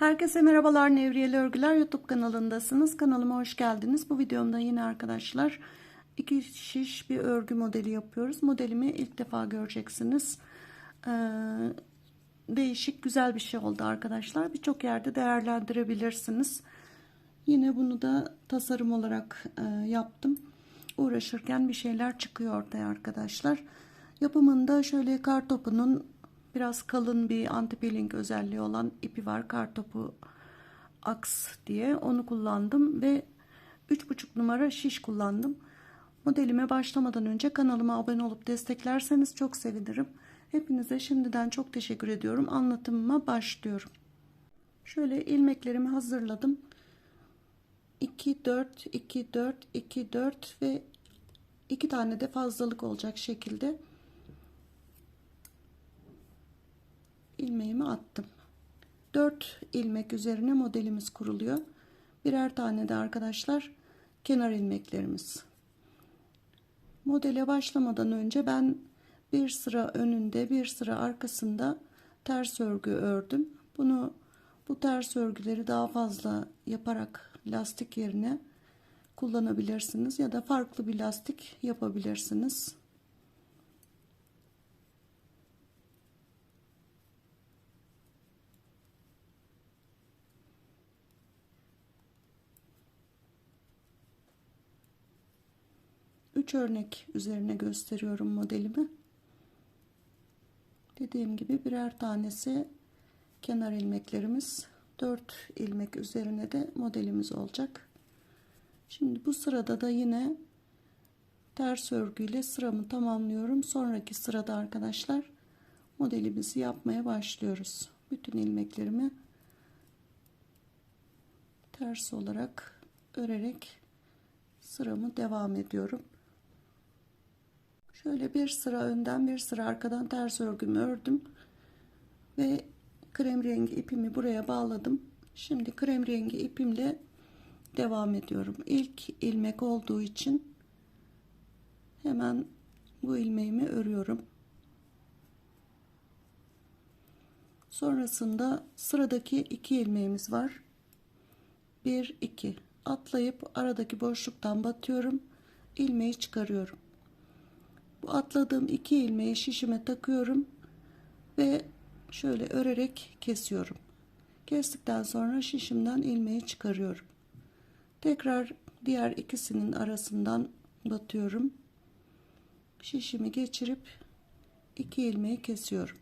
Herkese merhabalar Nevriyeli Örgüler YouTube kanalındasınız. Kanalıma hoş geldiniz. Bu videomda yine arkadaşlar iki şiş bir örgü modeli yapıyoruz. Modelimi ilk defa göreceksiniz. Ee, değişik güzel bir şey oldu arkadaşlar. Birçok yerde değerlendirebilirsiniz. Yine bunu da tasarım olarak e, yaptım. Uğraşırken bir şeyler çıkıyor ortaya arkadaşlar. Yapımında şöyle kar topunun biraz kalın bir anti-peeling özelliği olan ipi var. Kartopu aks diye onu kullandım ve 3,5 numara şiş kullandım. Modelime başlamadan önce kanalıma abone olup desteklerseniz çok sevinirim. Hepinize şimdiden çok teşekkür ediyorum. Anlatımıma başlıyorum. Şöyle ilmeklerimi hazırladım. 2 4 2 4 2 4 ve 2 tane de fazlalık olacak şekilde ilmeğimi attım. 4 ilmek üzerine modelimiz kuruluyor. Birer tane de arkadaşlar kenar ilmeklerimiz. Modele başlamadan önce ben bir sıra önünde bir sıra arkasında ters örgü ördüm. Bunu bu ters örgüleri daha fazla yaparak lastik yerine kullanabilirsiniz ya da farklı bir lastik yapabilirsiniz. Üç örnek üzerine gösteriyorum modelimi. Dediğim gibi birer tanesi kenar ilmeklerimiz 4 ilmek üzerine de modelimiz olacak. Şimdi bu sırada da yine ters örgüyle sıramı tamamlıyorum. Sonraki sırada arkadaşlar modelimizi yapmaya başlıyoruz. Bütün ilmeklerimi ters olarak örerek sıramı devam ediyorum. Şöyle bir sıra önden bir sıra arkadan ters örgümü ördüm ve krem rengi ipimi buraya bağladım. Şimdi krem rengi ipimle devam ediyorum. İlk ilmek olduğu için hemen bu ilmeğimi örüyorum. Sonrasında sıradaki iki ilmeğimiz var. 1 2 atlayıp aradaki boşluktan batıyorum. ilmeği çıkarıyorum. Bu atladığım iki ilmeği şişime takıyorum ve şöyle örerek kesiyorum. Kestikten sonra şişimden ilmeği çıkarıyorum. Tekrar diğer ikisinin arasından batıyorum. Şişimi geçirip iki ilmeği kesiyorum.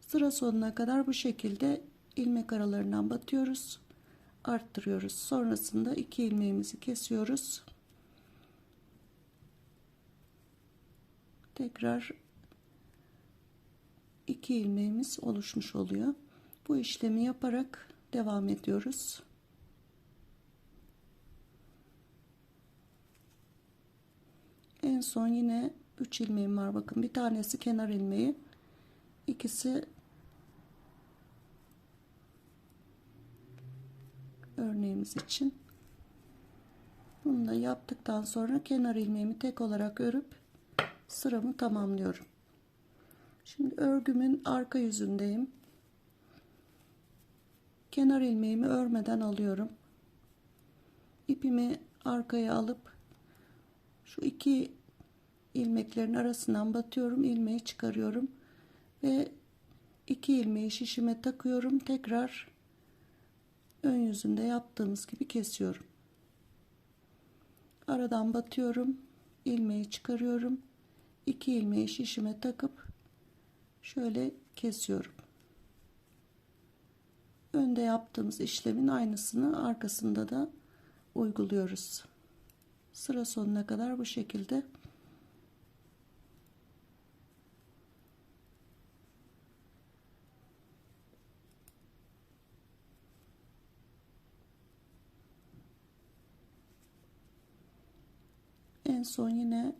Sıra sonuna kadar bu şekilde ilmek aralarından batıyoruz. Arttırıyoruz. Sonrasında iki ilmeğimizi kesiyoruz. Tekrar iki ilmeğimiz oluşmuş oluyor. Bu işlemi yaparak devam ediyoruz. En son yine 3 ilmeğim var. Bakın bir tanesi kenar ilmeği. ikisi örneğimiz için. Bunu da yaptıktan sonra kenar ilmeğimi tek olarak örüp sıramı tamamlıyorum. Şimdi örgümün arka yüzündeyim. Kenar ilmeğimi örmeden alıyorum. İpimi arkaya alıp şu iki ilmeklerin arasından batıyorum. ilmeği çıkarıyorum. Ve iki ilmeği şişime takıyorum. Tekrar ön yüzünde yaptığımız gibi kesiyorum. Aradan batıyorum. ilmeği çıkarıyorum. İki ilmeği şişime takıp şöyle kesiyorum. Önde yaptığımız işlemin aynısını arkasında da uyguluyoruz. Sıra sonuna kadar bu şekilde en son yine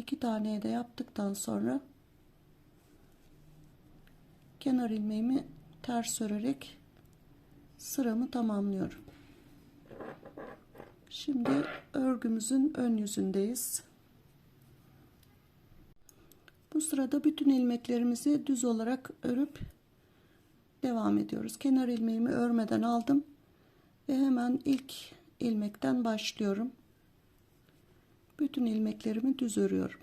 iki tane de yaptıktan sonra kenar ilmeğimi ters örerek sıramı tamamlıyorum. Şimdi örgümüzün ön yüzündeyiz. Bu sırada bütün ilmeklerimizi düz olarak örüp devam ediyoruz. Kenar ilmeğimi örmeden aldım ve hemen ilk ilmekten başlıyorum. Bütün ilmeklerimi düz örüyorum.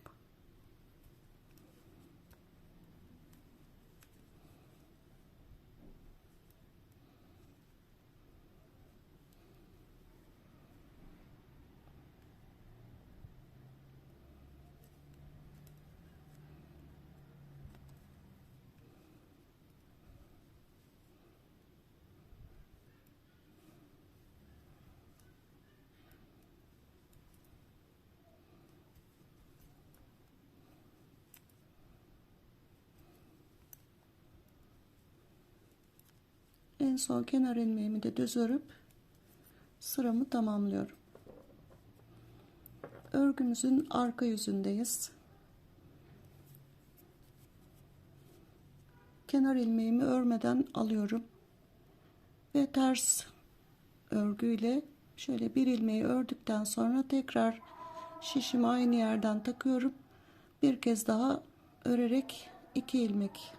En son kenar ilmeğimi de düz örüp sıramı tamamlıyorum. Örgümüzün arka yüzündeyiz. Kenar ilmeğimi örmeden alıyorum. Ve ters örgüyle şöyle bir ilmeği ördükten sonra tekrar şişimi aynı yerden takıyorum. Bir kez daha örerek iki ilmek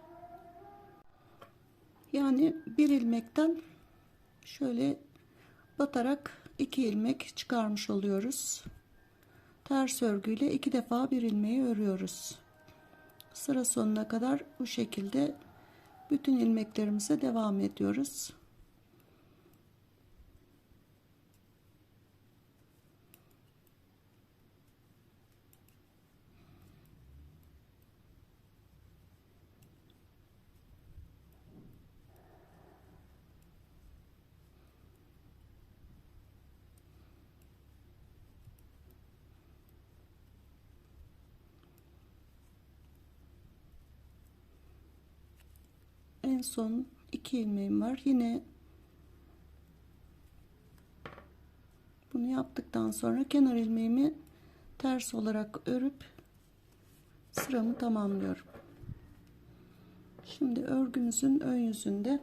yani bir ilmekten şöyle batarak iki ilmek çıkarmış oluyoruz. Ters örgüyle iki defa bir ilmeği örüyoruz. Sıra sonuna kadar bu şekilde bütün ilmeklerimize devam ediyoruz. En son iki ilmeğim var. Yine bunu yaptıktan sonra kenar ilmeğimi ters olarak örüp sıramı tamamlıyorum. Şimdi örgümüzün ön yüzünde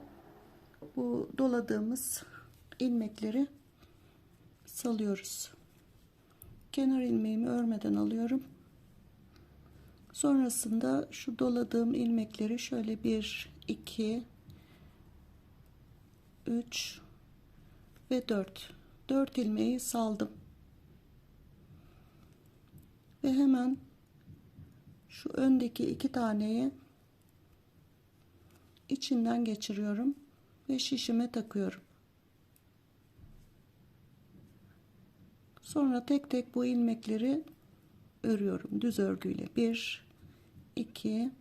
bu doladığımız ilmekleri salıyoruz. Kenar ilmeğimi örmeden alıyorum sonrasında şu doladığım ilmekleri şöyle bir 2 3 ve 4 4 ilmeği saldım. Ve hemen şu öndeki iki taneyi içinden geçiriyorum ve şişime takıyorum. Sonra tek tek bu ilmekleri örüyorum. Düz örgüyle. 1 2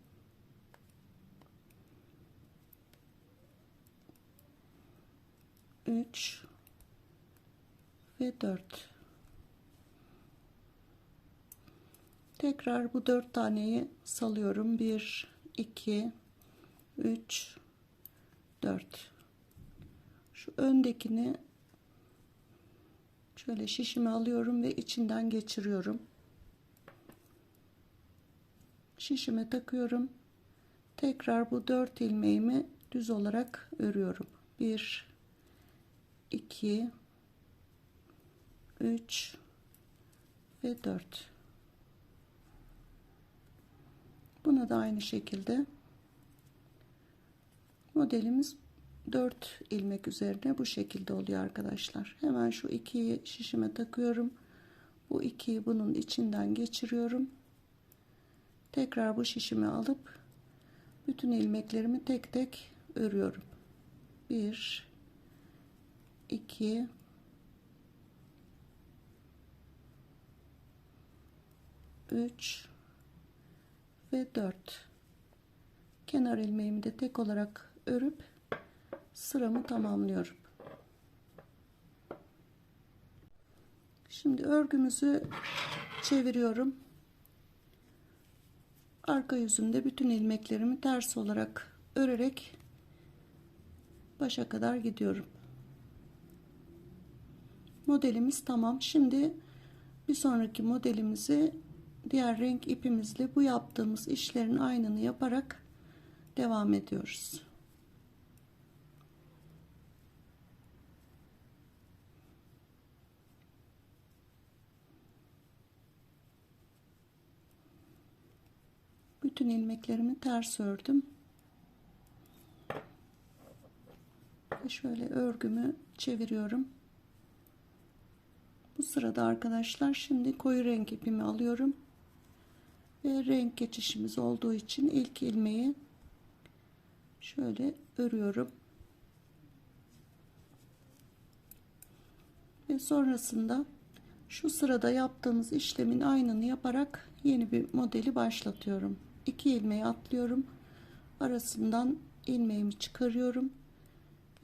3 ve 4 tekrar bu dört taneyi salıyorum. 1 2 3 4 şu öndekini şöyle şişime alıyorum ve içinden geçiriyorum şişime takıyorum. Tekrar bu dört ilmeğimi düz olarak örüyorum. 1 2 3 ve 4 buna da aynı şekilde modelimiz 4 ilmek üzerine bu şekilde oluyor arkadaşlar. Hemen şu ikiyi şişime takıyorum. Bu ikiyi bunun içinden geçiriyorum tekrar bu şişimi alıp bütün ilmeklerimi tek tek örüyorum. 1 2 3 ve 4 kenar ilmeğimi de tek olarak örüp sıramı tamamlıyorum. Şimdi örgümüzü çeviriyorum arka yüzünde bütün ilmeklerimi ters olarak örerek başa kadar gidiyorum. Modelimiz tamam. Şimdi bir sonraki modelimizi diğer renk ipimizle bu yaptığımız işlerin aynını yaparak devam ediyoruz bütün ilmeklerimi ters ördüm Ve şöyle örgümü çeviriyorum. Bu sırada arkadaşlar şimdi koyu renk ipimi alıyorum. Ve renk geçişimiz olduğu için ilk ilmeği şöyle örüyorum. Ve sonrasında şu sırada yaptığımız işlemin aynını yaparak yeni bir modeli başlatıyorum. 2 ilmeği atlıyorum. Arasından ilmeğimi çıkarıyorum.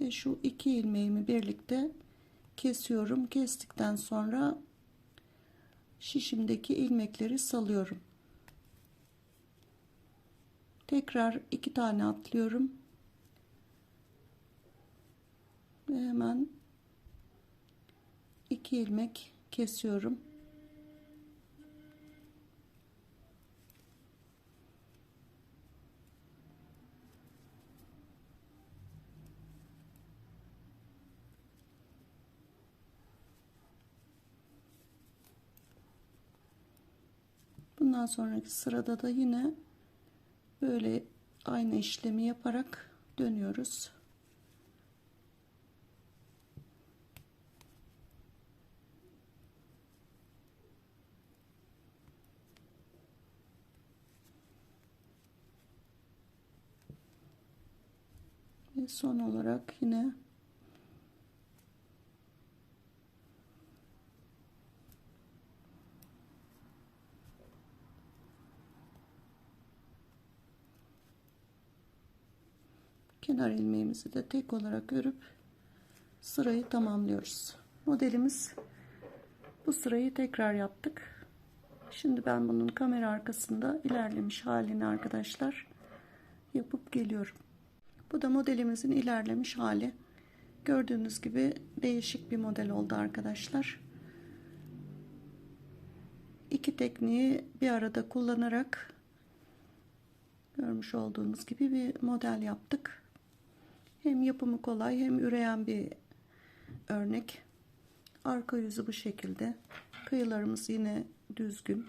Ve şu iki ilmeğimi birlikte kesiyorum. Kestikten sonra şişimdeki ilmekleri salıyorum. Tekrar iki tane atlıyorum. Ve hemen iki ilmek kesiyorum. Bundan sonraki sırada da yine böyle aynı işlemi yaparak dönüyoruz. Ve son olarak yine kenar ilmeğimizi de tek olarak örüp sırayı tamamlıyoruz. Modelimiz bu sırayı tekrar yaptık. Şimdi ben bunun kamera arkasında ilerlemiş halini arkadaşlar yapıp geliyorum. Bu da modelimizin ilerlemiş hali. Gördüğünüz gibi değişik bir model oldu arkadaşlar. İki tekniği bir arada kullanarak görmüş olduğunuz gibi bir model yaptık. Hem yapımı kolay hem üreyen bir örnek. Arka yüzü bu şekilde. Kıyılarımız yine düzgün.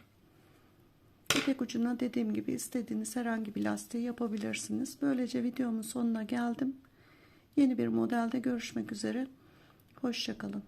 Tek ucuna dediğim gibi istediğiniz herhangi bir lastiği yapabilirsiniz. Böylece videomun sonuna geldim. Yeni bir modelde görüşmek üzere. Hoşçakalın.